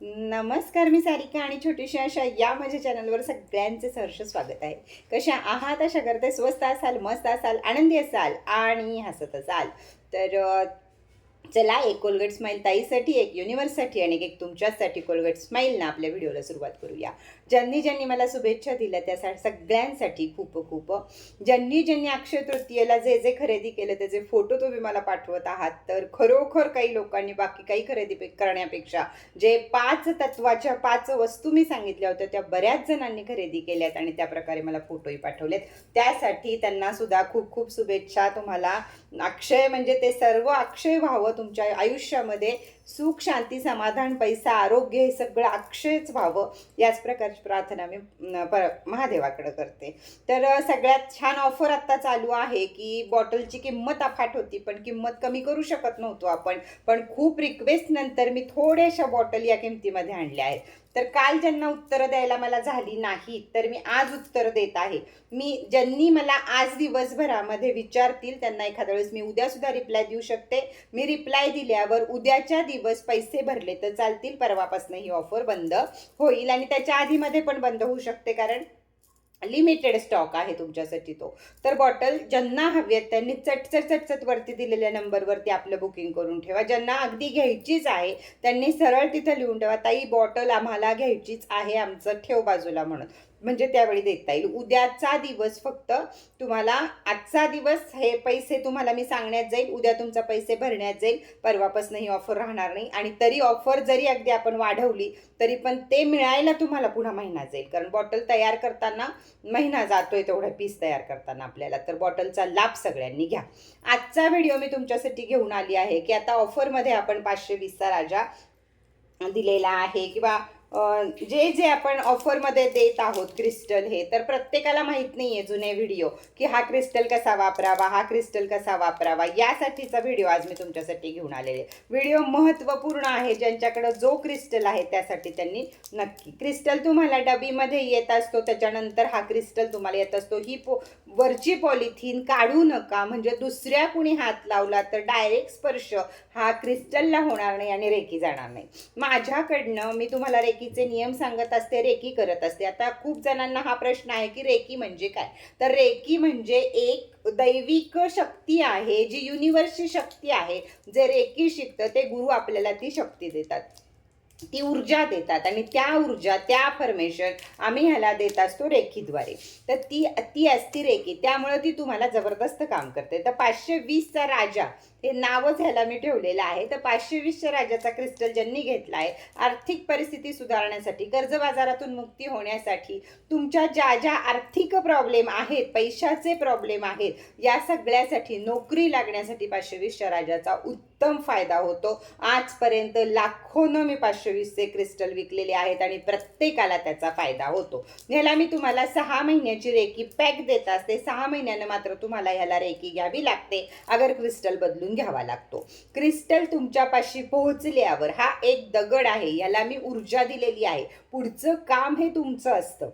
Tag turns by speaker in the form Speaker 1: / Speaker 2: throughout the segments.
Speaker 1: नमस्कार मी सारिका आणि छोटीशी अशा या माझ्या चॅनलवर सगळ्यांचे सहर्ष स्वागत आहे. कशा आहात? अशा करते स्वस्त असाल मस्त असाल आनंदी असाल आणि हसत असाल? तर चला एक कोलगेट स्माईल ताईसाठी एक युनिवर्ससाठी आणि एक तुमच्यासाठी कोलगेट स्माईलनं आपल्या व्हिडिओला सुरुवात करूया. ज्यांनी ज्यांनी मला शुभेच्छा दिल्या त्या सगळ्यांसाठी खूप खूप. ज्यांनी ज्यांनी अक्षय तृतीयेला जे जे खरेदी केलं त्याचे फोटो तुम्ही मला पाठवत आहात तर खरोखर काही लोकांनी बाकी काही खरेदी करण्यापेक्षा जे पाच तत्वाच्या पाच वस्तू मी सांगितल्या होत्या त्या बऱ्याच जणांनी खरेदी केल्यात आणि त्या प्रकारे मला फोटोही पाठवलेत. त्यासाठी त्यांना सुद्धा खूप खूप शुभेच्छा. तुम्हाला अक्षय म्हणजे ते सर्व अक्षय व्हावं तुमच्या आयुष्यामध्ये सुख शांती समाधान पैसा आरोग्य हे सगळं अक्षयच व्हावं याच प्रकारची प्रार्थना मी पर महादेवाकडं करते. तर सगळ्यात छान ऑफर आत्ता चालू आहे की बॉटलची किंमत अफाट होती पण किंमत कमी करू शकत नव्हतो आपण. पण खूप रिक्वेस्ट नंतर मी थोड्याशा बॉटल या किमतीमध्ये आणल्या आहेत. तर काल ज्यांना उत्तरं द्यायला मला झाली नाही तर मी आज उत्तर देत आहे. मी ज्यांनी मला आज दिवसभरामध्ये विचारतील त्यांना एखाद्या वेळेस मी उद्या सुद्धा रिप्लाय देऊ शकते. मी रिप्लाय दिल्यावर उद्याच्या दिवस पैसे भरले तर चालतील परवापासून ही ऑफर बंद होईल आणि त्याच्या आधीमध्ये पण बंद होऊ शकते कारण लिमिटेड स्टॉक आहे तुमच्यासाठी तो. तर बॉटल ज्यांना हवी आहेत त्यांनी चटचट चटचट वरती दिलेल्या नंबरवरती आपलं बुकिंग करून ठेवा. ज्यांना अगदी घ्यायचीच आहे त्यांनी सरळ तिथं लिहून ठेवा ताई बॉटल आम्हाला घ्यायचीच आहे आमचं ठेव बाजूला म्हणून. म्हणजे त्यावेळी देता येईल. उद्याचा दिवस फक्त तुम्हाला आजचा दिवस हे पैसे तुम्हाला मी सांगण्यात जाईल. उद्या तुमचा पैसे भरण्यात जाईल. परवापासून ही ऑफर राहणार नाही. आणि तरी ऑफर जरी अगदी आपण वाढवली तरी पण ते मिळायला तुम्हाला पुन्हा महिना जाईल. कारण बॉटल तयार करताना महिना जातोय तेवढा पीस तयार करताना आपल्याला. तर बॉटलचा लाभ सगळ्यांनी घ्या. आजचा व्हिडिओ मी तुमच्यासाठी घेऊन आली आहे की आता ऑफरमध्ये आपण पाचशे वीसचा राजा दिलेला आहे किंवा जे जे आपण ऑफरमध्ये देत आहोत क्रिस्टल हे तर प्रत्येकाला माहीत नाही आहे जुने व्हिडिओ की हा क्रिस्टल कसा वापरावा हा क्रिस्टल कसा वापरावा. यासाठीचा व्हिडिओ आज मी तुमच्यासाठी घेऊन आलेले व्हिडिओ महत्त्वपूर्ण आहे ज्यांच्याकडं जो क्रिस्टल आहे त्यासाठी त्यांनी नक्की. क्रिस्टल तुम्हाला डबीमध्ये येत असतो त्याच्यानंतर हा क्रिस्टल तुम्हाला येत असतो. ही पो वरची पॉलिथिन काढू नका म्हणजे दुसऱ्या कुणी हात लावला तर डायरेक्ट स्पर्श हा क्रिस्टलला होणार नाही आणि रेकी जाणार नाही. माझ्याकडनं मी तुम्हाला रेकीचे नियम सांगत असते रेकी करत असते. आता खूप जणांना हा प्रश्न आहे की रेकी म्हणजे काय? तर रेकी म्हणजे एक दैविक शक्ती आहे जी युनिव्हर्सची शक्ती आहे. जे रेकी शिकतं ते गुरु आपल्याला ती शक्ती देतात. ती ऊर्जा देतात आणि त्या ऊर्जा त्या परमेश्वर आम्ही ह्याला देत असतो रेखीद्वारे. तर ती ती असती रेखी त्यामुळे ती तुम्हाला जबरदस्त काम करते. तर पाचशे वीसचा राजा हे नावच ह्याला मी ठेवलेलं आहे. तर पाचशे वीसच्या राजाचा क्रिस्टल ज्यांनी घेतला आहे आर्थिक परिस्थिती सुधारण्यासाठी कर्ज बाजारातून मुक्ती होण्यासाठी तुमच्या ज्या ज्या आर्थिक प्रॉब्लेम आहेत पैशाचे प्रॉब्लेम आहेत या सगळ्यासाठी नोकरी लागण्यासाठी पाचशे वीसच्या राजाचा उत्तम उत्तम फायदा होतो. आजपर्यंत लाखोनं मी पाचशे वीसचे क्रिस्टल विकलेले आहेत आणि प्रत्येकाला त्याचा फायदा होतो. ह्याला मी तुम्हाला सहा महिन्याची रेकी पॅक देत असते. सहा महिन्यानं मात्र तुम्हाला ह्याला रेकी घ्यावी लागते. अगर क्रिस्टल बदलून घ्यावा लागतो. क्रिस्टल तुमच्यापाशी पोहोचल्यावर हा एक दगड आहे. याला मी ऊर्जा दिलेली आहे. पुढचं काम हे तुमचं असतं.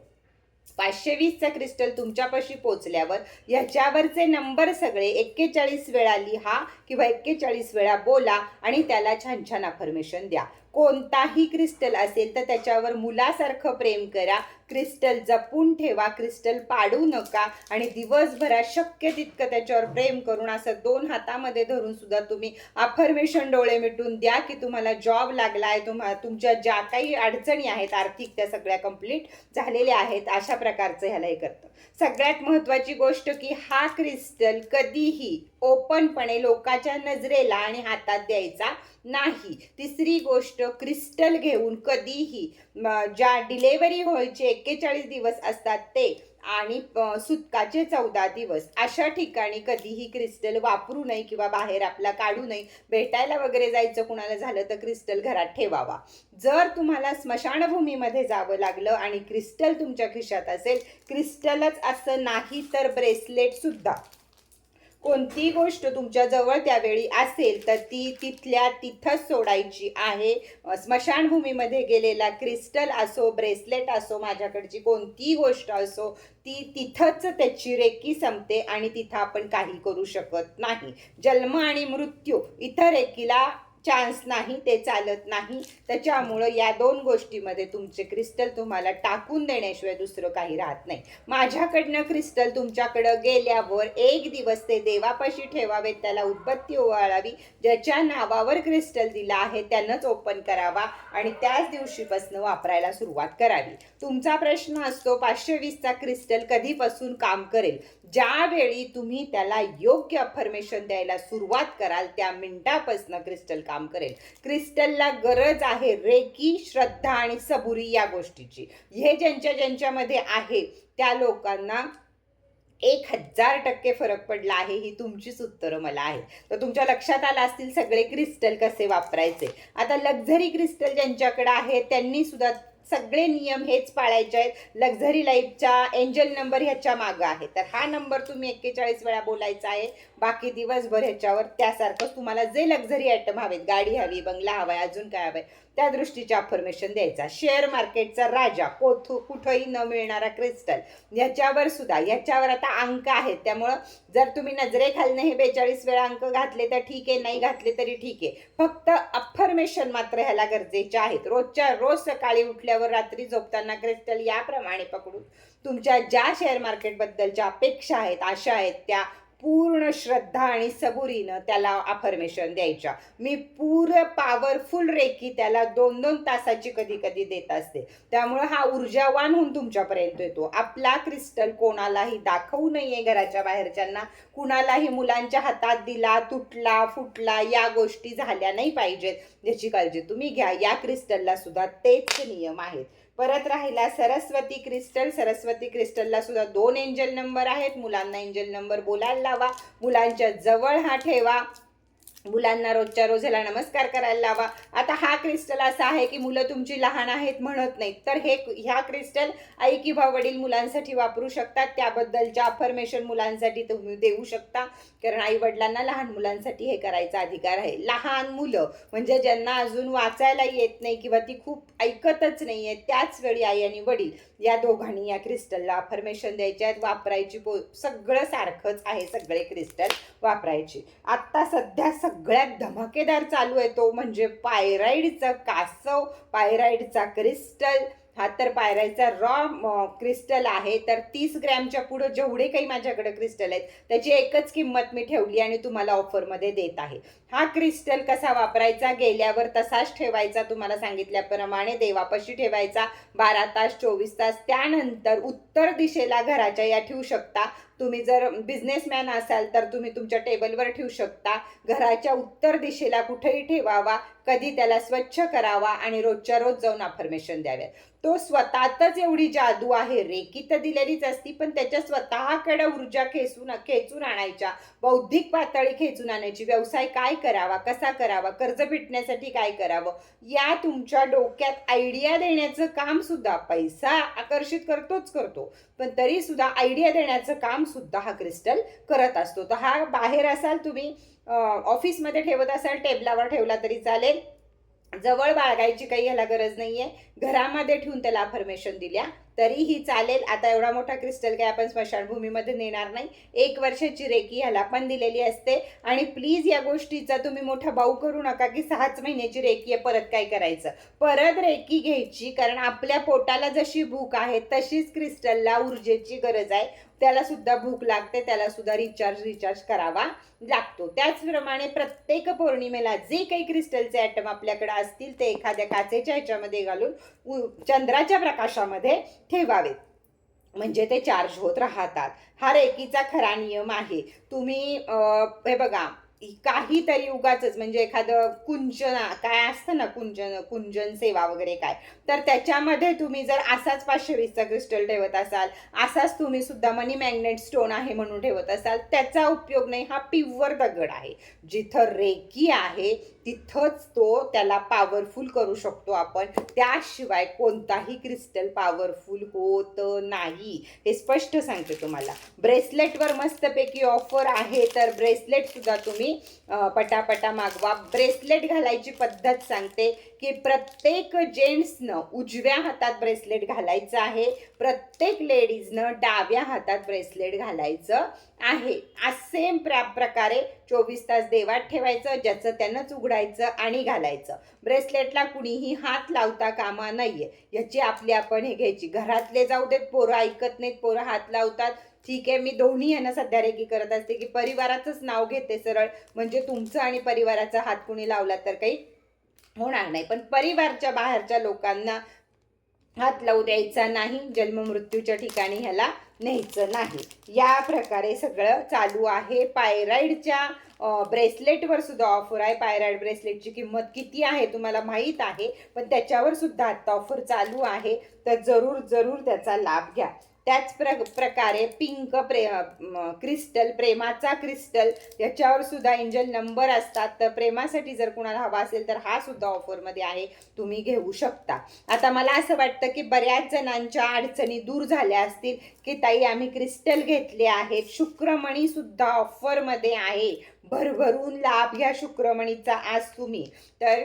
Speaker 1: पाचशे वीसचा क्रिस्टल तुमच्यापाशी पोचल्यावर ह्याच्यावरचे नंबर सगळे एक्केचाळीस वेळा लिहा किंवा एक्केचाळीस वेळा बोला आणि त्याला छान छान अफर्मेशन द्या. कोणताही क्रिस्टल असेल तर त्याच्यावर मुलासारखं प्रेम करा. क्रिस्टल जपून ठेवा. क्रिस्टल पाडू नका. आणि दिवसभरात शक्य तितकं त्याच्यावर प्रेम करून असं दोन हातामध्ये धरून सुद्धा तुम्ही अफर्मेशन डोळे मिटून द्या की तुम्हाला जॉब लागलाय तुम्हा तुमच्या ज्या काही अडचणी आहेत आर्थिक त्या सगळ्या कंप्लीट झालेल्या आहेत. अशा प्रकारचं ह्याला हे करतं. सगळ्यात महत्त्वाची गोष्ट की हा क्रिस्टल कधीही ओपनपणे लोकांच्या नजरेला आणि हातात द्यायचा नाही. तिसरी गोष्ट क्रिस्टल घेऊन कधीही ज्या डिलेवरी व्हायचे एक्केचाळीस दिवस असतात ते आणि सुतकाचे चौदा दिवस अशा ठिकाणी कधीही क्रिस्टल वापरू नये किंवा बाहेर आपला काढू नये. भेटायला वगैरे जायचं कुणाला झालं तर क्रिस्टल घरात ठेवावा. जर तुम्हाला स्मशानभूमीमध्ये जावं लागलं आणि क्रिस्टल तुमच्या खिशात असेल क्रिस्टलच असं नाही तर ब्रेसलेटसुद्धा कोणती गोष्ट तुमच्या जवळ त्यावेळी असेल तर ती तिथल्या तिथंच सोडायची आहे. स्मशानभूमीमध्ये गेलेला क्रिस्टल असो ब्रेसलेट असो माझ्याकडची कोणतीही गोष्ट असो ती तिथंच त्याची रेकी संपते आणि तिथं आपण काही करू शकत नाही. जन्म आणि मृत्यू इथं रेकीला चान्स नाही ते चालत नाही. त्याच्यामुळं या दोन गोष्टीमध्ये तुमचे क्रिस्टल तुम्हाला टाकून देण्याशिवाय दुसरं काही राहत नाही. माझ्याकडनं क्रिस्टल तुमच्याकडं गेल्यावर एक दिवस ते देवापाशी ठेवावेत त्याला उत्पत्ती ओवाळावी ज्याच्या नावावर क्रिस्टल दिला आहे त्यानंच ओपन करावा आणि त्याच दिवशीपासून वापरायला सुरुवात करावी. तुमचा प्रश्न असतो पाचशे वीसचा क्रिस्टल कधीपासून काम करेल? ज्यावेळी तुम्ही त्याला योग्य अफर्मेशन द्यायला सुरुवात कराल त्या मिनिटापासून क्रिस्टल काम काम करेल. क्रिस्टलला गरज आहे रेकी श्रद्धा आणि सबुरी या गोष्टीची. हे ज्यांच्या ज्यांच्यामध्ये आहे त्या लोकांना एक हजार टक्के फरक पडला आहे ही तुमचीच उत्तरं मला आहे तर तुमच्या लक्षात आलं असतील सगळे क्रिस्टल कसे वापरायचे. आता लक्झरी क्रिस्टल ज्यांच्याकडे आहे त्यांनी सुद्धा सगळे नियम हेच पाळायचे आहेत. लक्झरी लाईफच्या एंजल नंबर ह्याच्या मागं आहे. तर हा नंबर तुम्ही एक्केचाळीस वेळा बोलायचा आहे. बाकी दिवसभर ह्याच्यावर त्यासारखंच तुम्हाला जे लक्झरी आयटम हवेत गाडी हवी बंगला हवाय अजून काय हवंय त्या दृष्टीचे अफर्मेशन द्यायचा. शेअर मार्केटचा राजा कोथू कुठंही न मिळणारा क्रिस्टल ह्याच्यावर सुद्धा ह्याच्यावर आता अंक आहेत. त्यामुळं जर तुम्ही नजरेखालनं हे बेचाळीस वेळा अंक घातले तर ठीक आहे नाही घातले तरी ठीक आहे. फक्त अफर्मेशन मात्र ह्याला गरजेचे आहेत. रोजच्या रोज सकाळी उठल्यावर रात्री झोपताना क्रिस्टल याप्रमाणे पकडून तुमच्या ज्या शेअर मार्केटबद्दलच्या अपेक्षा आहेत आशा आहेत त्या पूर्ण श्रद्धा आणि सबुरीनं त्याला अफर्मेशन द्यायच्या मी पूर्ण पॉवरफुल रेकी त्याला दोन दोन तासाची कधी कधी देत असते. त्यामुळे हा ऊर्जावान होऊन तुमच्यापर्यंत येतो. आपला क्रिस्टल कोणालाही दाखवू नये घराच्या बाहेरच्यांना. कुणालाही मुलांच्या हातात दिला तुटला फुटला या गोष्टी झाल्या नाही पाहिजेत. याची काळजी तुम्ही घ्या. या क्रिस्टलला सुद्धा तेच नियम आहेत. परत राहिला सरस्वती क्रिस्टल. सरस्वती क्रिस्टलला सुद्धा दोन एंजल नंबर आहेत. मुलांना एंजल नंबर बोलायला लावा. मुलांच्या जवळ हा ठेवा. मुलांना रोजच्या रोज ह्याला नमस्कार करायला लावा. आता हा क्रिस्टल असा आहे की मुलं तुमची लहान आहेत म्हणत नाहीत. तर हे ह्या क्रिस्टल आई किंवा वडील मुलांसाठी वापरू शकतात. त्याबद्दलच्या अफर्मेशन मुलांसाठी तुम्ही देऊ शकता. कारण आई वडिलांना लहान मुलांसाठी हे करायचा अधिकार आहे. लहान मुलं म्हणजे ज्यांना अजून वाचायला येत नाही किंवा ती खूप ऐकतच नाही आहे त्याच वेळी आई आणि वडील या दोघांनी या क्रिस्टलला अफर्मेशन द्यायचे आहेत. वापरायची पो सगळं सारखंच आहे सगळे क्रिस्टल वापरायची. आत्ता सध्या सगळ्यात धमाकेदार चालू आहे तो म्हणजे पायराईडचा कासव पायराईडचा क्रिस्टल. हा तर पायरायचा रॉ क्रिस्टल आहे. तर तीस ग्रॅमच्या पुढं जेवढे काही माझ्याकडे क्रिस्टल आहेत त्याची एकच किंमत मी ठेवली आणि तुम्हाला ऑफरमध्ये देत आहे. हा क्रिस्टल कसा वापरायचा गेल्यावर तसाच ठेवायचा तुम्हाला सांगितल्याप्रमाणे देवापाशी ठेवायचा. बारा तास चोवीस तास त्यानंतर उत्तर दिशेला घराच्या या ठेवू शकता. तुम्ही जर बिझनेसमॅन असाल तर तुम्ही तुमच्या टेबलवर ठेवू शकता. घराच्या उत्तर दिशेला कुठेही ठेवावा कधी त्याला स्वच्छ करावा आणि रोजच्या रोज जाऊन अफर्मेशन द्याव्यात. तो स्वतःतच एवढी जादू आहे. रेकी तर दिलेलीच असती पण त्याच्या स्वतःकडे ऊर्जा खेचून खेचून आणायच्या. बौद्धिक पातळी खेचून आणायची. व्यवसाय काय करावा कसा करावा कर्ज फिटण्यासाठी काय करावं या तुमच्या डोक्यात आयडिया देण्याचं काम सुद्धा पैसा आकर्षित करतोच करतो. पण तरी सुद्धा आयडिया देण्याचं काम सुद्धा हा क्रिस्टल करत असतो. तर हा बाहेर असाल तुम्ही ऑफिसमध्ये ठेवत असाल टेबलावर ठेवला तरी चालेल. जवळ बाळगायची काही ह्याला गरज नाहीये. घरामध्ये ठेवून त्याला अफर्मेशन दिल्या. तरीही चालेल. आता एवढा मोठा क्रिस्टल काय आपण स्मशानभूमीमध्ये नेणार नाही. एक वर्षाची रेकी ह्याला पण दिलेली असते. आणि प्लीज या गोष्टीचा तुम्ही मोठा बाऊ करू नका की सहाच महिन्याची रेकी आहे परत काय करायचं? परत रेकी घ्यायची कारण आपल्या पोटाला जशी भूक आहे तशीच क्रिस्टलला ऊर्जेची गरज आहे. त्याला सुद्धा भूक लागते त्याला सुद्धा रिचार्ज रिचार्ज करावा लागतो. त्याचप्रमाणे प्रत्येक पौर्णिमेला जे काही क्रिस्टलचे आयटम आपल्याकडे असतील ते एखाद्या काचेच्या ह्याच्यामध्ये घालून चंद्राच्या प्रकाशामध्ये ठेवावेत. म्हणजे ते चार्ज होत राहतात. हा रेकीचा खरा नियम आहे. तुम्ही हे बघा काहीतरी उगाच म्हणजे एखादं कुंजन काय असतं ना कुंजन कुंजन सेवा वगैरे काय तर त्याच्यामध्ये तुम्ही जर असाच पाचशे वीसचा क्रिस्टल ठेवत असाल असाच तुम्ही सुद्धा मनी मॅग्नेट स्टोन आहे म्हणून ठेवत असाल त्याचा उपयोग नाही. हा पिव्वर दगड आहे. जिथं रेकी आहे तिथंच तो त्याला पॉवरफुल करू शकतो आपण. त्याशिवाय कोणताही क्रिस्टल पॉवरफुल होत नाही. हे स्पष्ट सांगते तुम्हाला. ब्रेसलेटवर मस्तपैकी ऑफर आहे तर ब्रेसलेटसुद्धा तुम्ही पटापटा मागवा. ब्रेसलेट घालायची पद्धत सांगते. की प्रत्येक जेंट्सनं उजव्या हातात ब्रेसलेट घालायचं आहे प्रत्येक लेडीजनं डाव्या हातात ब्रेसलेट घालायचं आहे. सेम प्रा प्रकारे चोवीस तास देवात ठेवायचं ज्याचं त्यानंच उघडायचं आणि घालायचं. ब्रेसलेटला कुणीही हात लावता कामा नाहीये. याची आपली आपण हे घ्यायची. घरातले जाऊ देत पोरं ऐकत नाहीत पोरं हात लावतात. ठीक आहे मी दोन्ही यांना सध्या रेगी करत असते की परिवाराचंच नाव घेते सरळ. म्हणजे तुमचं आणि परिवाराचा हात कुणी लावला तर काही होणार नाही. पण परिवारच्या बाहेरच्या लोकांना हात लावू द्यायचा नाही जन्ममृत्यूच्या ठिकाणी ह्याला न्यायचं नाही. या प्रकारे सगळं चालू आहे. पायराईडच्या ब्रेसलेटवर सुद्धा ऑफर आहे. पायराईड ब्रेसलेटची किंमत किती आहे तुम्हाला माहीत आहे. पण त्याच्यावर सुद्धा आत्ता ऑफर चालू आहे. तर जरूर जरूर त्याचा लाभ घ्या. त्याच प्र प्रकारे पिंक प्रे क्रिस्टल प्रेमाचा क्रिस्टल याच्यावर सुद्धा एंजल नंबर असतात. तर प्रेमासाठी जर कुणाला हवा असेल तर हा सुद्धा ऑफरमध्ये आहे. तुम्ही घेऊ शकता. आता मला असं वाटतं की बऱ्याच जणांच्या अडचणी दूर झाल्या असतील की ताई आम्ही क्रिस्टल घेतले आहेत. शुक्रमणीसुद्धा ऑफरमध्ये आहे. भरभरून लाभ घ्या शुक्रमणीचा आज तुम्ही. तर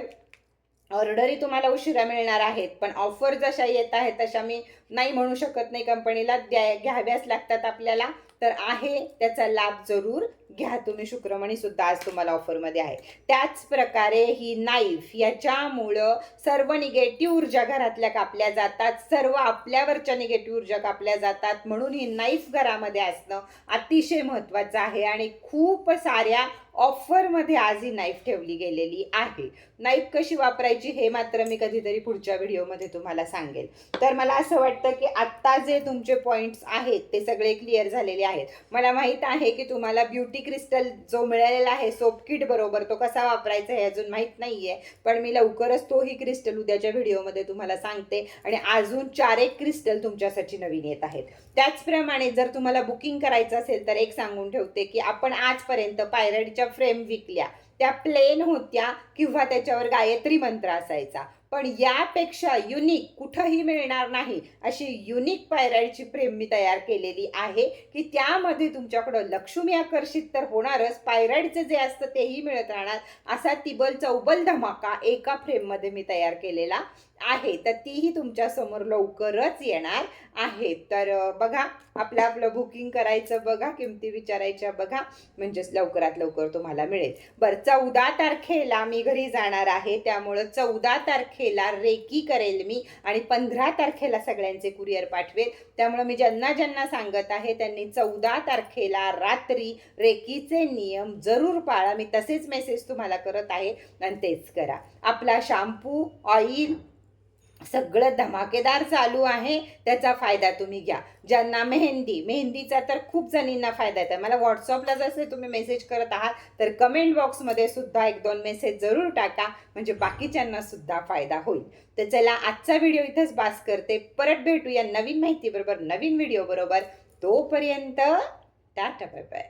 Speaker 1: ऑर्डरही तुम्हाला उशिरा मिळणार आहेत पण ऑफर जशा येत आहेत तशा मी नाही म्हणू शकत नाही. कंपनीला द्या घ्याव्याच लागतात आपल्याला. तर आहे त्याचा लाभ जरूर. घ्या तुम्ही शुक्रमणी सुद्धा आज तुम्हाला ऑफरमध्ये आहे. त्याच प्रकारे ही नाईफ याच्यामुळं सर्व निगेटिव्ह ऊर्जा घरातल्या कापल्या जातात सर्व आपल्यावरच्या निगेटिव्ह ऊर्जा कापल्या जातात म्हणून ही नाईफ घरामध्ये असणं अतिशय महत्त्वाचं आहे आणि खूप साऱ्या ऑफरमध्ये आज ही नाईफ ठेवली गेलेली आहे. नाईफ कशी वापरायची हे मात्र मी कधीतरी पुढच्या व्हिडिओमध्ये तुम्हाला सांगेल. तर मला असं वाटतं की आत्ता जे तुमचे पॉईंट्स आहेत ते सगळे क्लिअर झालेले आहेत. मला माहीत आहे की तुम्हाला ब्युटी क्रिस्टल जो मिळालेला आहे सोप किट बरोबर तो कसा वापरायचा हे अजून माहीत नाही आहे पण मी लवकरच तोही क्रिस्टल उद्याच्या व्हिडिओमध्ये तुम्हाला सांगते. आणि अजून चार एक क्रिस्टल तुमच्यासाठी नवीन येत आहेत. त्याचप्रमाणे जर तुम्हाला बुकिंग करायचं असेल तर एक सांगून ठेवते की आपण आजपर्यंत पायरडच्या फ्रेम विकल्या. त्या प्लेन होत्या किंवा त्याच्यावर गायत्री मंत्र असायचा. पण यापेक्षा युनिक कुठंही मिळणार नाही अशी युनिक पायराईडची फ्रेम मी तयार केलेली आहे की त्यामध्ये तुमच्याकडं लक्ष्मी आकर्षित तर होणारच. पायराईडचं जे असतं तेही मिळत राहणार. असा तिबल चौबल धमाका एका फ्रेममध्ये मी तयार केलेला. आहे तर तीही तुमच्यासमोर लवकरच येणार आहे. तर बघा आपलं आपलं बुकिंग करायचं बघा किमती विचारायच्या बघा म्हणजेच लवकरात लवकर तुम्हाला मिळेल. बरं चौदा तारखेला मी घरी जाणार आहे त्यामुळं चौदा तारखेला रेकी करेल मी आणि पंधरा तारखेला सगळ्यांचे कुरिअर पाठवेल. त्यामुळं मी ज्यांना ज्यांना सांगत आहे त्यांनी चौदा तारखेला रात्री रेकीचे नियम जरूर पाळा. मी तसेच मेसेज तुम्हाला करत आहे आणि तेच करा. आपला शॅम्पू ऑइल सगळं धमाकेदार चालू आहे त्याचा फायदा तुम्ही घ्या. ज्यांना मेहंदी मेहंदीचा तर खूप जणींना फायदा आहे. मला व्हॉट्सअपला जसे तुम्ही मेसेज करत आहात तर कमेंट बॉक्समध्ये सुद्धा एक दोन मेसेज जरूर टाका म्हणजे बाकीच्यांना सुद्धा फायदा होईल. तर चला आजचा व्हिडिओ इथंच बास करते. परत भेटूया नवीन माहितीबरोबर नवीन व्हिडिओ बरोबर. तोपर्यंत टाटा बाय बाय